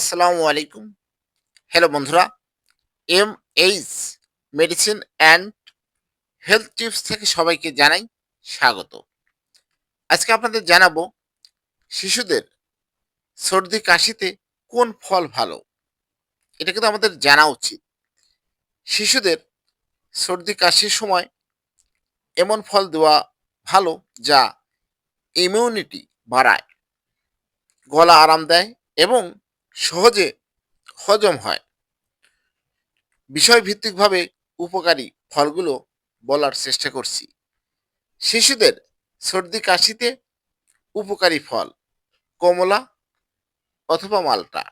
আসসালামু আলাইকুম। হ্যালো বন্ধুরা। M H medicine and health tips থেকে সবাইকে জানাই স্বাগত। আজকে আপনাদের জানাব শিশুদের সর্দি কাশিতে কোন ফল ভালো? এটা কিন্তু আমাদের জানা উচিত। শিশুদের সর্দি কাশির সময় এমন ফল দেওয়া ভালো যা ইমিউনিটি বাড়ায়, গলা আরাম দেয় এবং সহজে হজম হয়। বিষয়ভিত্তিকভাবে উপকারী ফলগুলো বলার চেষ্টা করছি। শিশুদের সর্দি কাশিতে উপকারী ফল কমলা অথবা মালটা।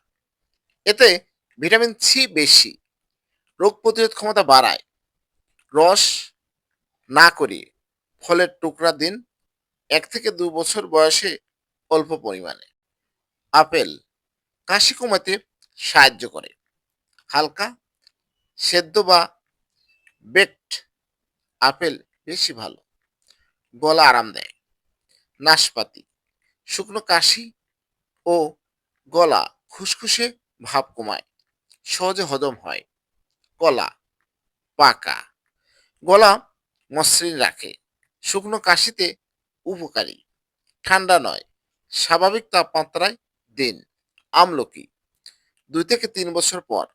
এতে ভিটামিন সি বেশি, রোগ প্রতিরোধ ক্ষমতা বাড়ায়। রস না করিয়ে ফলের টুকরা দিন এক থেকে দু বছর বয়সে অল্প পরিমাণে। আপেল কাশি কমাতে সাহায্য করে। হালকা, সেদ্ধ বা বেকড আপেল বেশি ভালো। গলা আরাম দেয়। নাশপাতি, শুকনো কাশি ও গলা খুসখুসে ভাব কমায়। সহজে হজম হয়। কলা, পাকা। গলা মসৃণ রাখে। শুকনো কাশিতে উপকারী। ঠান্ডা নয়। স্বাভাবিক তাপমাত্রায় দিন। আমলকি। দুই থেকে তিন বছর পর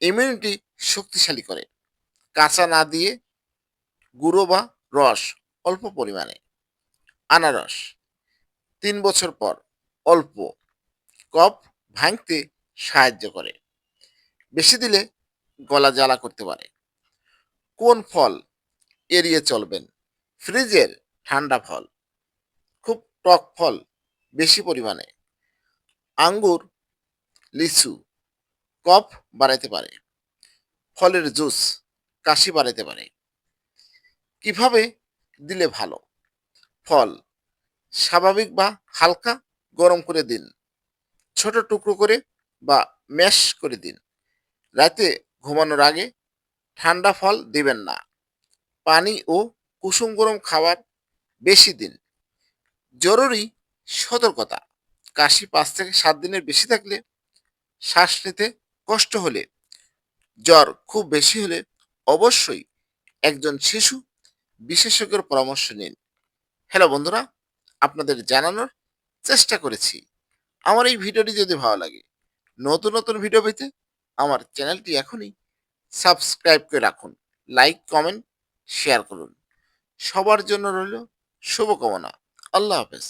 ইমিউনিটি শক্তিশালী করে। কাঁচা না দিয়ে গুঁড়ো বা রস অল্প পরিমাণে। আনারস। তিন বছর পর অল্প কফ ভাঙতে সাহায্য করে। বেশি দিলে গলা জ্বালা করতে পারে। কোন ফল এড়িয়ে চলবেন? ফ্রিজের ঠান্ডা ফল। খুব টক ফল, বেশি পরিমাণে। আঙ্গুর, লিচু, কফ বাড়াইতে পারে, ফলের জুস, কাশি বাড়াইতে পারে। কীভাবে দিলে ভালো? ফল স্বাভাবিক বা হালকা? গরম করে দিন। ছোট টুকরো করে বা ম্যাশ করে দিন। রাতে ঘুমানোর আগে ঠান্ডা ফল দিবেন না। পানি ও কুসুম গরম খাবার বেশি দিন। জরুরি সতর্কতা। কাশি পাঁচ থেকে সাত দিনের বেশি থাকলে শ্বাস নিতে কষ্ট হলে, জ্বর খুব বেশি হলে অবশ্যই একজন শিশু বিশেষজ্ঞের পরামর্শ নিন। হ্যালো বন্ধুরা, আপনাদের জানানোর চেষ্টা করেছি। আমার এই ভিডিওটি যদি ভালো লাগে, নতুন নতুন ভিডিও পেতে আমার চ্যানেলটি এখনই সাবস্ক্রাইব করে রাখুন। লাইক, কমেন্ট, শেয়ার করুন। সবার জন্য রইল শুভকামনা। আল্লাহ হাফেজ।